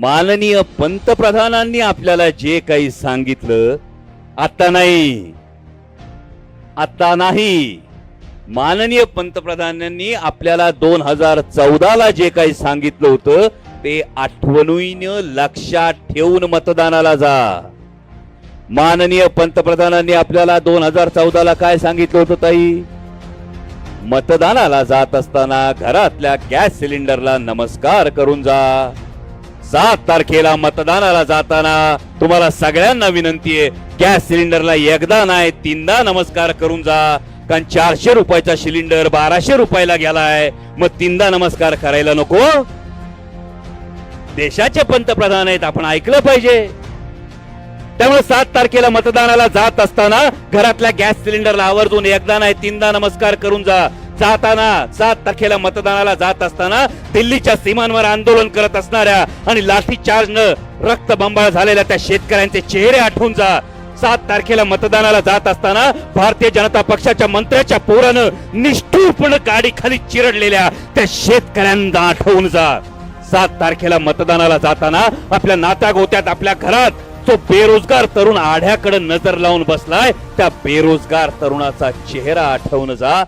माननीय पंतप्रधानांनी आपल्याला जे काही सांगितलं आता नाही. आता नाही. माननीय पंतप्रधानांनी आपल्याला दोन हजार चौदाला जे काही सांगितलं होतं ते आठवणीनं लक्षात ठेवून मतदानाला जा. माननीय पंतप्रधानांनी आपल्याला दोन हजार चौदाला काय सांगितलं होतं ताई? मतदानाला जात असताना घरातल्या गॅस सिलेंडरला नमस्कार करून जा. सात तारखेला मतदानाला जाताना तुम्हाला सगळ्यांना विनंती आहे गॅस सिलेंडरला एकदा नाही तीनदा नमस्कार करून जा. कारण चारशे रुपयाचा सिलेंडर बाराशे रुपयाला गेलाय मग तीनदा नमस्कार करायला नको. देशाचे पंतप्रधान आहेत आपण ऐकलं पाहिजे. त्यामुळे सात तारखेला मतदानाला जात असताना घरातल्या गॅस सिलेंडरला आवर्जून एकदा नाही तीनदा नमस्कार करून जा. जाताना सात तारखेला मतदानाला जात असताना दिल्लीच्या सीमांवर आंदोलन करत असणाऱ्या आणि लाठी रक्त रक्तबंबाळ झालेल्या त्या शेतकऱ्यांचे चेहरे आठवून जा. सात तारखेला मतदानाला जात असताना भारतीय जनता पक्षाच्या मंत्र्याच्या पोरानं निष्ठूरपणे गाडी खाली चिरडलेल्या त्या शेतकऱ्यांना आठवून जा. सात तारखेला मतदानाला जाताना आपल्या नात्या गोत्यात आपल्या घरात तो बेरोजगार तरुण आढ्याकडे नजर लावून बसलाय. त्या बेरोजगार तरुणाचा चेहरा आठवून जा.